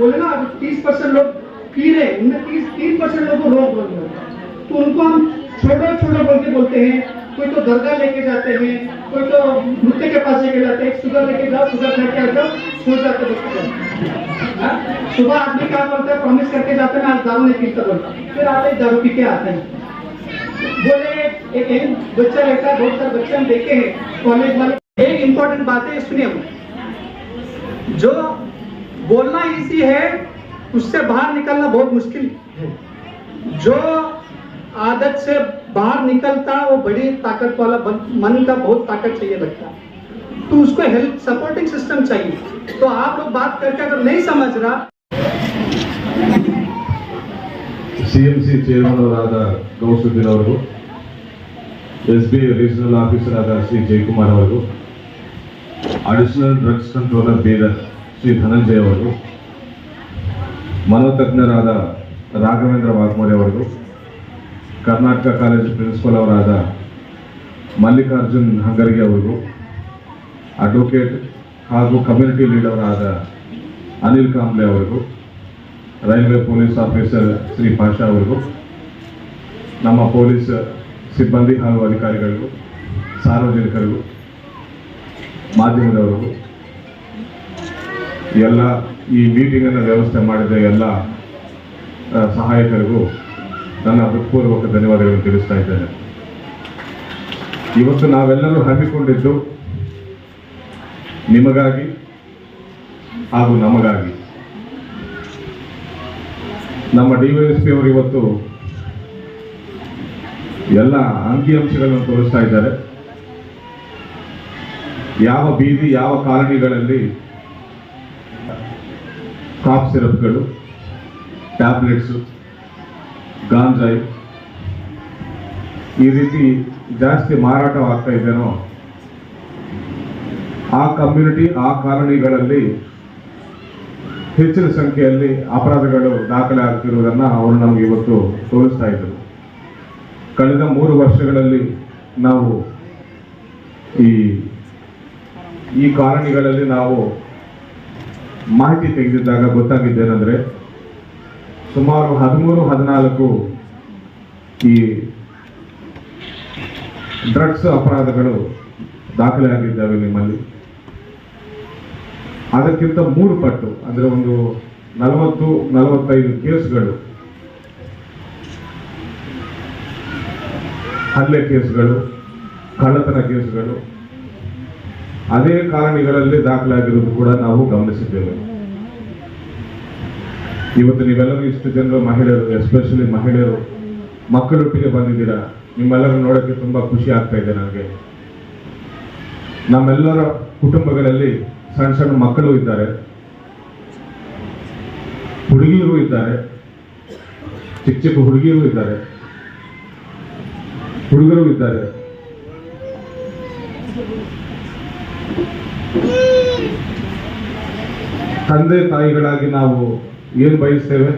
बोले ना तीस परसेंट लोग पी रहे उनमें तीस, तीन परसेंट लोगों को रोग होता तो उनको हम छोटा छोटा बोल के बोलते हैं। कोई तो दरगाह लेके जाते हैं, कोई तो नृत्य के पास लेके जाते हैं। शुगर लेके जाओ शुगर खा के आ जाओ सो जाते हाँ? सुबह आदमी क्या करता है? प्रॉमिस करके जाते हैं आज दारू नहीं पीता बोलता फिर आते दारू पी के आते हैं। बोले, एक बच्चा रहता है, बहुत सारे बच्चे हम देखे हैं। कॉलेज वाले, एक इम्पोर्टेंट बात है, सुनिए। जो बोलना इजी है उससे बाहर निकलना बहुत मुश्किल है जो आदत से बाहर निकलता वो बड़ी ताकत वाला बन- मन का बहुत ताकत चाहिए लगता है तो उसको हेल्प सपोर्टिंग सिस्टम चाहिए तो आप लोग बात करके अगर नहीं समझ रहा C M C chairman ಅವರಾದ Gousuddin ಅವರಿಗೂ S B I regional officer ಆದ ಶ್ರೀ ಜಯಕುಮಾರ್ ಅವರಿಗೂ additional drugs controller Bidar Shri Dhananjaya ಅವರು, ಮನೋತಜ್ಞರಾದ ರಾಘವೇಂದ್ರ ವಾಗ್ಮೋರೆ ಅವರು, ಕರ್ನಾಟಕ ಕಾಲೇಜು ಪ್ರಿನ್ಸಿಪಲ್ ಅವರಾದ ಮಲ್ಲಿಕಾರ್ಜುನ್ ಹಂಗರಿಗೆ ಅವರಿಗೂ ಅಡ್ವೊಕೇಟ್ ಹಾಗೂ ಕಮ್ಯುನಿಟಿ ಲೀಡರ್ ಆದ ಅನಿಲ್ ಕಾಂಬ್ಲೆ ಅವರು railway police officer Shri Pasha ಅವರಿಗೂ, ನಮ್ಮ ಪೊಲೀಸ್ ಸಿಬ್ಬಂದಿ ಹಾಗೂ ಅಧಿಕಾರಿಗಳಿಗೂ, ಸಾರ್ವಜನಿಕರಿಗೂ, ಮಾಧ್ಯಮದವರಿಗೂ ಎಲ್ಲ ಈ ಮೀಟಿಂಗನ್ನು ವ್ಯವಸ್ಥೆ ಮಾಡಿದ ಎಲ್ಲ ಸಹಾಯಕರಿಗೂ ನನ್ನ ಹೃತ್ಪೂರ್ವಕ ಧನ್ಯವಾದಗಳನ್ನು ತಿಳಿಸ್ತಾ ಇದ್ದೇನೆ. ಇವತ್ತು ನಾವೆಲ್ಲರೂ ಹಮ್ಮಿಕೊಂಡಿದ್ದು ನಿಮಗಾಗಿ ಹಾಗೂ ನಮಗಾಗಿ. ನಮ್ಮ ಡಿ ವೈ ಎಸ್ ಪಿ ಅವರು ಇವತ್ತು ಎಲ್ಲ ಅಂಕಿಅಂಶಗಳನ್ನು ತೋರಿಸ್ತಾ ಇದ್ದಾರೆ. ಯಾವ ಬೀದಿ, ಯಾವ ಕಾಲನಿಗಳಲ್ಲಿ ಕಾಫ್ ಸಿರಪ್ಗಳು, ಟ್ಯಾಬ್ಲೆಟ್ಸು, ಗಾಂಜಾಯಿ. ಈ ರೀತಿ ಜಾಸ್ತಿ ಮಾರಾಟವಾಗ್ತಾ ಇದ್ದೇನೋ, ಆ ಕಮ್ಯುನಿಟಿ ಆ ಕಾಲನಿಗಳಲ್ಲಿ ಹೆಚ್ಚಿನ ಸಂಖ್ಯೆಯಲ್ಲಿ ಅಪರಾಧಗಳು ದಾಖಲೆ ಆಗ್ತಿರುವುದನ್ನು ಅವರು ನಮಗೆ ಇವತ್ತು ತೋರಿಸ್ತಾ ಇದ್ದರು ಕಳೆದ ಮೂರು ವರ್ಷಗಳಲ್ಲಿ ನಾವು ಈ ಈ ಕಾಲನಿಗಳಲ್ಲಿ ನಾವು ಮಾಹಿತಿ ತೆಗೆದಿದ್ದಾಗ ಗೊತ್ತಾಗಿದ್ದೇನೆಂದರೆ ಸುಮಾರು ಹದಿಮೂರು, ಹದಿನಾಲ್ಕು ಈ ಡ್ರಗ್ಸ್ ಅಪರಾಧಗಳು ದಾಖಲೆ ಆಗಿದ್ದಾವೆ ನಿಮ್ಮಲ್ಲಿ. ಅದಕ್ಕಿಂತ ಮೂರು ಪಟ್ಟು, ಅಂದರೆ ಒಂದು ನಲವತ್ತು, ನಲವತ್ತೈದು ಕೇಸ್ಗಳು, ಹಲ್ಲೆ ಕೇಸ್ಗಳು, ಕಳ್ಳತನ ಕೇಸ್ಗಳು ಅದೇ ಕಾರಣಿಗಳಲ್ಲಿ ದಾಖಲಾಗಿರುವುದು ಕೂಡ ನಾವು ಗಮನಿಸಿದ್ದೇವೆ. ಇವತ್ತು ನೀವೆಲ್ಲರೂ ಇಷ್ಟು ಜನರು ಮಹಿಳೆಯರು ಎಸ್ಪೆಷಲಿ ಮಹಿಳೆಯರು ಮಕ್ಕಳೊಟ್ಟಿಗೆ ಬಂದಿದ್ದೀರಾ? ನಿಮ್ಮೆಲ್ಲರೂ ನೋಡೋಕ್ಕೆ ತುಂಬಾ ಖುಷಿ ಆಗ್ತಾ ಇದೆ ನನಗೆ. ನಮ್ಮೆಲ್ಲರ ಕುಟುಂಬಗಳಲ್ಲಿ ಸಣ್ಣ ಸಣ್ಣ ಮಕ್ಕಳು ಇದ್ದಾರೆ. ಹುಡುಗಿಯರು ಇದ್ದಾರೆ. ಚಿಕ್ಕ ಚಿಕ್ಕ ಹುಡುಗಿಯರು ಇದ್ದಾರೆ. ಹುಡುಗರು ಇದ್ದಾರೆ. ತಂದೆ ತಾಯಿಗಳಾಗಿ ನಾವು ಏನು ಬಯಸ್ತೇವೆ?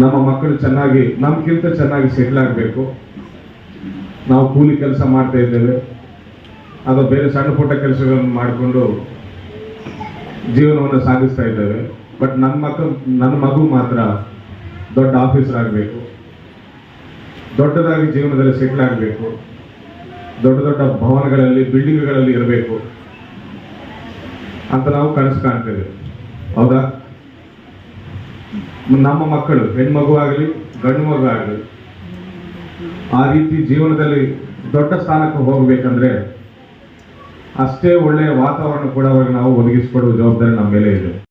ನಮ್ಮ ಮಕ್ಕಳು ಚೆನ್ನಾಗಿ, ನಮ್ಗಿಂತ ಚೆನ್ನಾಗಿ ಸೆಟ್ಲ್ ಆಗಬೇಕು. ನಾವು ಕೂಲಿ ಕೆಲಸ ಮಾಡ್ತಾ ಇದ್ದೇವೆ. ಅದು ಬೇರೆ ಸಣ್ಣ ಪುಟ್ಟ ಕೆಲಸಗಳನ್ನು ಮಾಡಿಕೊಂಡು ಜೀವನವನ್ನು ಸಾಗಿಸ್ತಾ ಇದ್ದೇವೆ. ಬಟ್ ನನ್ನ ಮಕ್ಕಳು ನನ್ನ ಮಗು ಮಾತ್ರ ದೊಡ್ಡ ಆಫೀಸರ್ ಆಗಬೇಕು. ದೊಡ್ಡದಾಗಿ ಜೀವನದಲ್ಲಿ ಸೆಟ್ಲ್ ಆಗಬೇಕು. ದೊಡ್ಡ ದೊಡ್ಡ ಭವನಗಳಲ್ಲಿ, ಬಿಲ್ಡಿಂಗ್ಗಳಲ್ಲಿ ಇರಬೇಕು ಅಂತ ನಾವು ಕನಸು ಕಾಣ್ತೇವೆ. ಹೌದಾ? ನಮ್ಮ ಮಕ್ಕಳು, ಹೆಣ್ಮಗು ಆಗಲಿ, ಗಂಡು ಮಗು ಆಗಲಿ, ಆ ರೀತಿ ಜೀವನದಲ್ಲಿ ದೊಡ್ಡ ಸ್ಥಾನಕ್ಕೆ ಹೋಗಬೇಕಂದ್ರೆ ಅಷ್ಟೇ ಒಳ್ಳೆಯ ವಾತಾವರಣ ಕೂಡ ಅವರಿಗೆ ನಾವು ಒದಗಿಸಿಕೊಡುವ ಜವಾಬ್ದಾರಿ ನಮ್ಮ ಮೇಲೆ ಇದೆ.